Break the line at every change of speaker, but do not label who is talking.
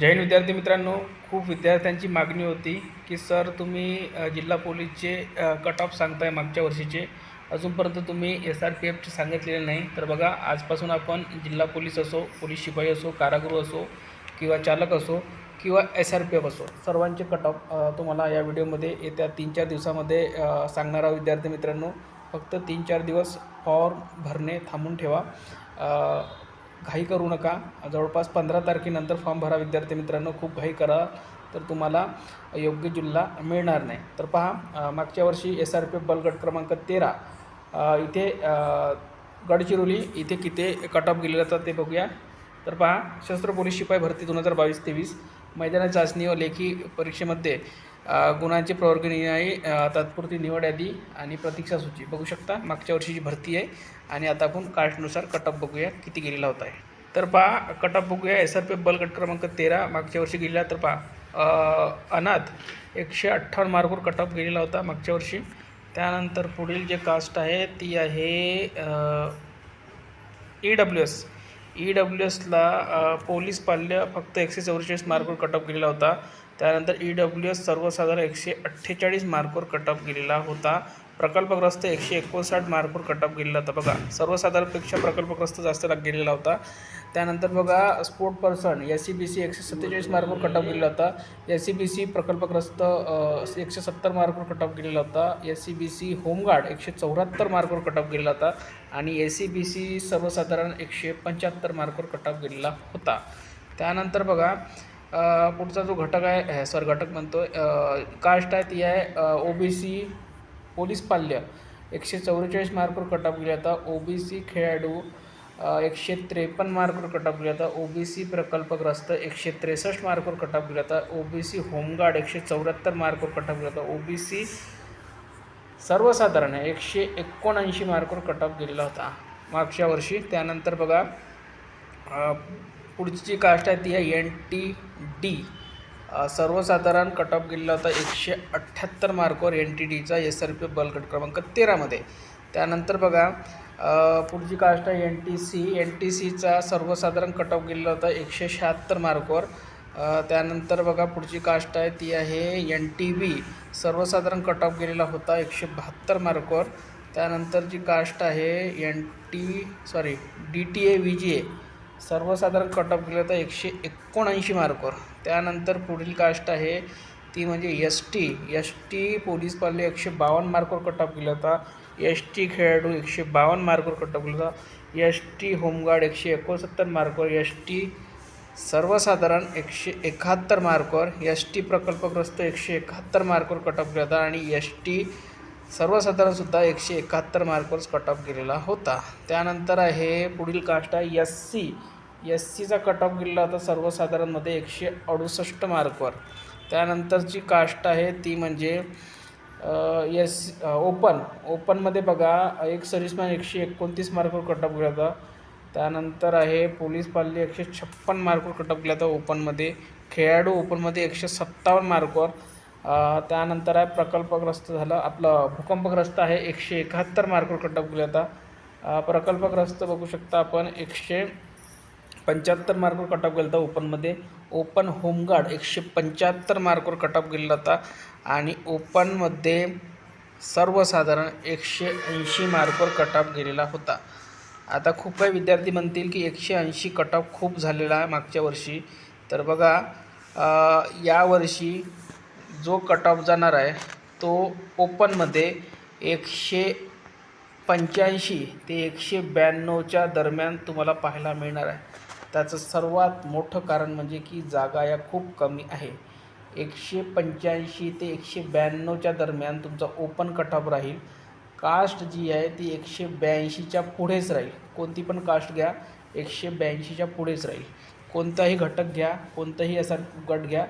जैन विद्यार्थी मित्रांनो खूप विद्यार्थ्यांची मागणी होती की सर तुम्ही जिल्हा पोलीसचे कट ऑफ सांगताय मागच्या वर्षीचे. अजूनपर्यंत तुम्ही एस आर पी एफचे सांगितलेले नाही. तर बघा आजपासून आपण जिल्हा पोलीस असो पोलीस शिपाई असो कारागृह असो किंवा चालक असो किंवा एस आर पी एफ असो सर्वांचे कट ऑफ तुम्हाला या व्हिडिओमध्ये येत्या तीन चार दिवसामध्ये सांगणारा सांगणार आहोत विद्यार्थी मित्रांनो. फक्त तीन चार दिवस फॉर्म भरणे थांबून ठेवा. घाई करू नका. जवळपास पंधरा तारखेनंतर फॉर्म भरा विद्यार्थी मित्रांनो. खूप घाई करा तर तुम्हाला योग्य जिल्हा मिळणार नाही. तर पहा मागच्या वर्षी एस आर पी एफ बलगट क्रमांक तेरा इथे गडचिरोली इथे किती कट ऑफ गेले जातात ते बघूया. तर पहा शस्त्र पोलीस शिपाई भरती दोन हजार बावीस तेवीस मैदानी चाचणी व लेखी परीक्षेमध्ये गुणांची प्रवर्गनिहाय आहे तात्पुरती निवड यादी आणि प्रतीक्षा सूची. बघू शकता मागच्या वर्षीची भरती आहे आणि आता आपण कास्टनुसार कटअप बघूया किती गेलेला होता आहे तर पहा कटअप बघूया. एस आर पी एफ बलगट क्रमांक तेरा मागच्या वर्षी गेलेला. तर पहा अनाथ एकशे अठ्ठावन्न मार्कवर कटअप गेलेला होता मागच्या वर्षी. त्यानंतर पुढील जे कास्ट आहे ती आहे E W S E W एसला police पाल्य फक्त एकशे चौवेचाळीस मार्कवर कटअप गेलेला होता. त्यानंतर ई डब्ल्यू एस सर्वसाधारण एकशे अठ्ठेचाळीस मार्कवर कटअप गेलेला होता. प्रकल्पग्रस्त एकशे एकोणसाठ मार्कवर कटअप गेलेला होता. बघा सर्वसाधारणपेक्षा प्रकल्पग्रस्त जास्त लाग गेलेला होता. त्यानंतर बघा sport person S C B C एकशे सत्तेचाळीस मार्कवर कटअप गेलेला होता. एस सी बी सी प्रकल्पग्रस्त एकशे सत्तर मार्कवर कटअप गेलेला होता. S C B C home guard एकशे चौऱ्याहत्तर मार्कवर कटअप गेलेला होता. आणि एस सी बी सी सर्वसाधारण एकशे पंच्याहत्तर मार्कवर कटअप गेलेला होता. त्यानंतर बघा पुढचा जो घटक आहे सर घटक म्हणतो कास्ट आहे ती आहे ओ बी सी पोलीस पाल्य. एकशे चौवेचाळीस मार्कवर कटअप गेला होता. ओ बी सी खेळाडू एकशे त्रेपन्न मार्कवर कटअप गेला होता. ओ बी सी प्रकल्पग्रस्त एकशे त्रेसष्ट मार्कवर कटअप गेला होता. ओ बी सी होमगार्ड एकशे चौऱ्याहत्तर मार्कवर कटअप गेला होता. ओ बी सी सर्वसाधारण एकशे एकोणऐंशी मार्कवर कटअप गेलेला होता. मागच्या वर्षी. त्यानंतर बघा पुढची जी कास्ट आहे ती आहे एन टी डी सर्वसाधारण कटअप गेलेला होता एकशे अठ्ठ्याहत्तर मार्कवर एन टी डीचा एस आर पी बलकट क्रमांक तेरामध्ये त्यानंतर बघा पुढची कास्ट आहे N T C N T सीचा सर्वसाधारण कटअप गेलेला होता एकशे शहात्तर मार्कवर. त्यानंतर बघा पुढची कास्ट आहे ती आहे एन टी बी सर्वसाधारण कटअप गेलेला होता एकशे बहात्तर मार्कवर. त्यानंतर जी कास्ट आहे N T sorry D T A V G A सर्वसाधारण कटअप केलं तर एकशे एकोणऐंशी मार्कवर. त्यानंतर पुढील कास्ट आहे ती म्हणजे S T S T police पाल्य एकशे बावन्न मार्कवर कटअप केला होता. एस टी खेळाडू एकशे बावन्न मार्कवर कटअप केला होता. एस टी होमगार्ड एकशे एकोणसत्तर मार्कवर. एस टी सर्वसाधारण एकशे एकाहत्तर मार्कवर. एस टी प्रकल्पग्रस्त एकशे एकाहत्तर मार्कवर कटअप केला होता. आणि एस टी सर्वसाधारणसुद्धा एकशे एकाहत्तर मार्कवरच कटअप गेलेला होता. त्यानंतर आहे पुढील कास्ट आहे एस सी एस सीचा कटअप गेलेला होता सर्वसाधारणमध्ये एकशे अडुसष्ट मार्कवर. त्यानंतरची कास्ट आहे ती म्हणजे एस ओपन ओपनमध्ये बघा एक सर्व्हिसमॅन एकशे एकोणतीस मार्कवर कटअप गेला होता. त्यानंतर आहे पोलीस पाल्ली एकशे छप्पन मार्कवर कटअप गेला होता ओपनमध्ये खेळाडू ओपनमध्ये एकशे सत्तावन्न मार्कवर. त्यानंतर आहे प्रकल्पग्रस्त झालं. आपलं भूकंपग्रस्त आहे एकशे एकाहत्तर मार्कवर कटअप गेले होता प्रकल्पग्रस्त बघू शकता आपण एकशे पंच्याहत्तर मार्कवर कटअप गेला होता ओपनमध्ये. ओपन होमगार्ड एकशे पंच्याहत्तर मार्कवर कटअप गेलेला होता आणि ओपनमध्ये सर्वसाधारण एकशे ऐंशी मार्कवर कटअप गेलेला होता. आता खूप काही विद्यार्थी म्हणतील की एकशे ऐंशी कटअप खूप झालेला आहे मागच्या वर्षी. तर बघा यावर्षी जो कटअप जाणार आहे तो ओपनमध्ये एकशे पंच्याऐंशी ते एकशे ब्याण्णवच्या दरम्यान तुम्हाला पाहायला मिळणार आहे. त्याचं सर्वात मोठं कारण म्हणजे की जागा या खूप कमी आहे. एकशे पंच्याऐंशी ते एकशे ब्याण्णवच्या दरम्यान तुमचा ओपन कटअप राहील. कास्ट जी आहे ती एकशे ब्याऐंशीच्या पुढेच राहील. कोणती पण कास्ट घ्या एकशे ब्याऐंशीच्या पुढेच राहील. कोणताही घटक घ्या कोणताही असा गट घ्या.